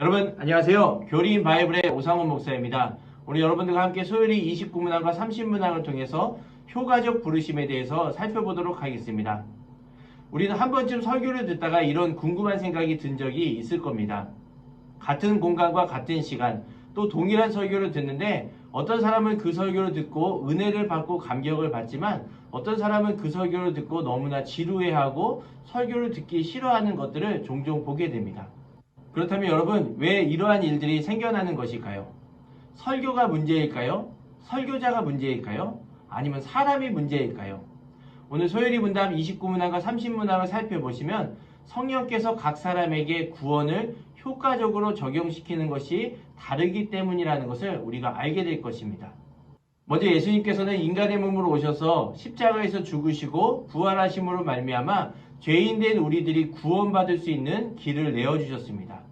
여러분 안녕하세요. 교리인 바이블의 오상원 목사입니다. 오늘 여러분들과 함께 소요리 29문항과 30문항을 통해서 효과적 부르심에 대해서 살펴보도록 하겠습니다. 우리는 한 번쯤 설교를 듣다가 이런 궁금한 생각이 든 적이 있을 겁니다. 같은 공간과 같은 시간, 또 동일한 설교를 듣는데 어떤 사람은 그 설교를 듣고 은혜를 받고 감격을 받지만 어떤 사람은 그 설교를 듣고 너무나 지루해하고 설교를 듣기 싫어하는 것들을 종종 보게 됩니다. 그렇다면 여러분, 왜 이러한 일들이 생겨나는 것일까요? 설교가 문제일까요? 설교자가 문제일까요? 아니면 사람이 문제일까요? 오늘 소요리 문답 29문항과 30문항을 살펴보시면 성령께서 각 사람에게 구원을 효과적으로 적용시키는 것이 다르기 때문이라는 것을 우리가 알게 될 것입니다. 먼저 예수님께서는 인간의 몸으로 오셔서 십자가에서 죽으시고 부활하심으로 말미암아 죄인 된 우리들이 구원받을 수 있는 길을 내어 주셨습니다.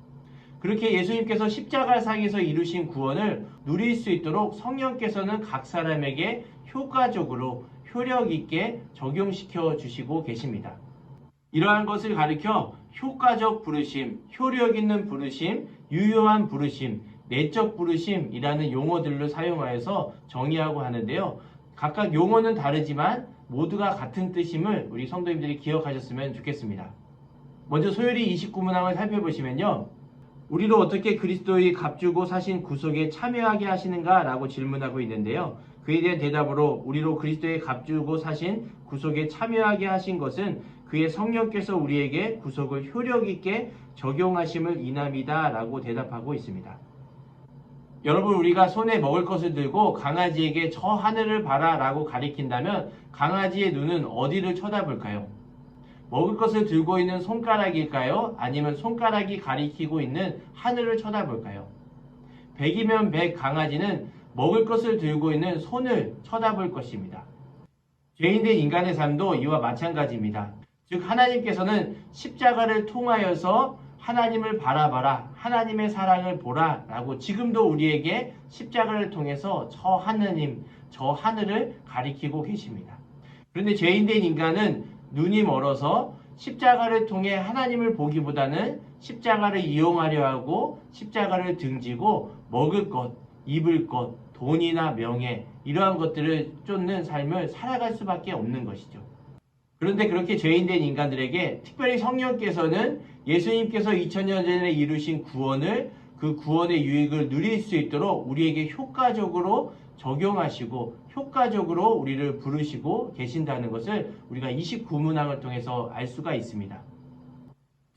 그렇게 예수님께서 십자가상에서 이루신 구원을 누릴 수 있도록 성령께서는 각 사람에게 효과적으로 효력 있게 적용시켜 주시고 계십니다. 이러한 것을 가리켜 효과적 부르심, 효력 있는 부르심, 유효한 부르심, 내적 부르심이라는 용어들을 사용하여서 정의하고 하는데요. 각각 용어는 다르지만 모두가 같은 뜻임을 우리 성도님들이 기억하셨으면 좋겠습니다. 먼저 소요리 29문항을 살펴보시면요. 우리로 어떻게 그리스도의 값주고 사신 구속에 참여하게 하시는가 라고 질문하고 있는데요. 그에 대한 대답으로 우리로 그리스도의 값주고 사신 구속에 참여하게 하신 것은 그의 성령께서 우리에게 구속을 효력 있게 적용하심을 인함이다 라고 대답하고 있습니다. 여러분 우리가 손에 먹을 것을 들고 강아지에게 저 하늘을 봐라 라고 가리킨다면 강아지의 눈은 어디를 쳐다볼까요? 먹을 것을 들고 있는 손가락일까요? 아니면 손가락이 가리키고 있는 하늘을 쳐다볼까요? 백이면 백 강아지는 먹을 것을 들고 있는 손을 쳐다볼 것입니다. 죄인된 인간의 삶도 이와 마찬가지입니다. 즉 하나님께서는 십자가를 통하여서 하나님을 바라봐라 하나님의 사랑을 보라 라고 지금도 우리에게 십자가를 통해서 저 하느님 저 하늘을 가리키고 계십니다. 그런데 죄인된 인간은 눈이 멀어서 십자가를 통해 하나님을 보기보다는 십자가를 이용하려 하고 십자가를 등지고 먹을 것, 입을 것, 돈이나 명예 이러한 것들을 쫓는 삶을 살아갈 수밖에 없는 것이죠. 그런데 그렇게 죄인된 인간들에게 특별히 성령께서는 예수님께서 2000년 전에 이루신 구원을 그 구원의 유익을 누릴 수 있도록 우리에게 효과적으로 적용하시고 효과적으로 우리를 부르시고 계신다는 것을 우리가 29문항을 통해서 알 수가 있습니다.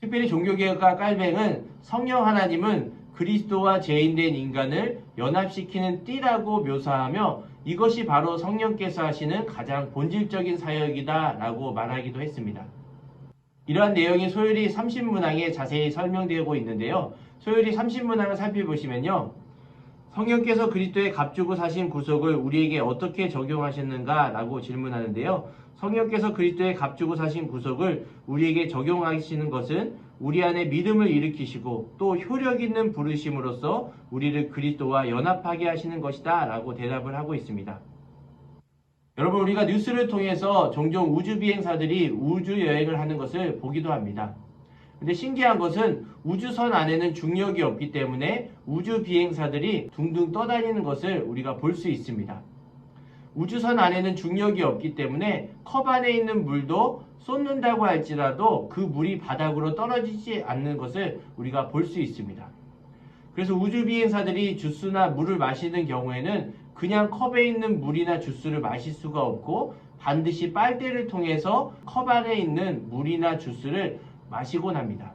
특별히 종교개혁가 깔뱅은 성령 하나님은 그리스도와 죄인된 인간을 연합시키는 띠라고 묘사하며 이것이 바로 성령께서 하시는 가장 본질적인 사역이다 라고 말하기도 했습니다. 이러한 내용이 소율이 30문항에 자세히 설명되고 있는데요. 소율이 30문항을 살펴보시면요. 성령께서 그리스도의 값주고 사신 구속을 우리에게 어떻게 적용하셨는가 라고 질문하는데요. 성령께서 그리스도의 값주고 사신 구속을 우리에게 적용하시는 것은 우리 안에 믿음을 일으키시고 또 효력 있는 부르심으로써 우리를 그리스도와 연합하게 하시는 것이다 라고 대답을 하고 있습니다. 여러분 우리가 뉴스를 통해서 종종 우주 비행사들이 우주 여행을 하는 것을 보기도 합니다. 근데 신기한 것은 우주선 안에는 중력이 없기 때문에 우주 비행사들이 둥둥 떠다니는 것을 우리가 볼 수 있습니다. 우주선 안에는 중력이 없기 때문에 컵 안에 있는 물도 쏟는다고 할지라도 그 물이 바닥으로 떨어지지 않는 것을 우리가 볼 수 있습니다. 그래서 우주 비행사들이 주스나 물을 마시는 경우에는 그냥 컵에 있는 물이나 주스를 마실 수가 없고 반드시 빨대를 통해서 컵 안에 있는 물이나 주스를 마시곤 합니다.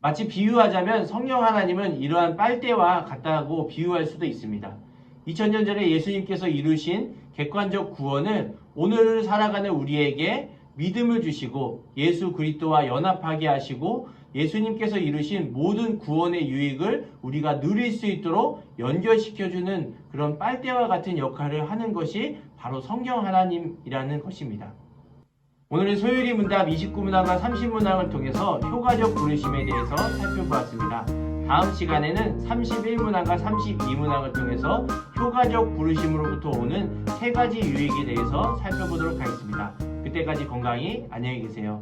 마치 비유하자면 성령 하나님은 이러한 빨대와 같다고 비유할 수도 있습니다. 2000년 전에 예수님께서 이루신 객관적 구원을 오늘을 살아가는 우리에게 믿음을 주시고 예수 그리스도와 연합하게 하시고 예수님께서 이루신 모든 구원의 유익을 우리가 누릴 수 있도록 연결시켜주는 그런 빨대와 같은 역할을 하는 것이 바로 성경 하나님이라는 것입니다. 오늘은 소요리 문답 29문항과 30문항을 통해서 효과적 부르심에 대해서 살펴보았습니다. 다음 시간에는 31문항과 32문항을 통해서 효과적 부르심으로부터 오는 세 가지 유익에 대해서 살펴보도록 하겠습니다. 그때까지 건강히 안녕히 계세요.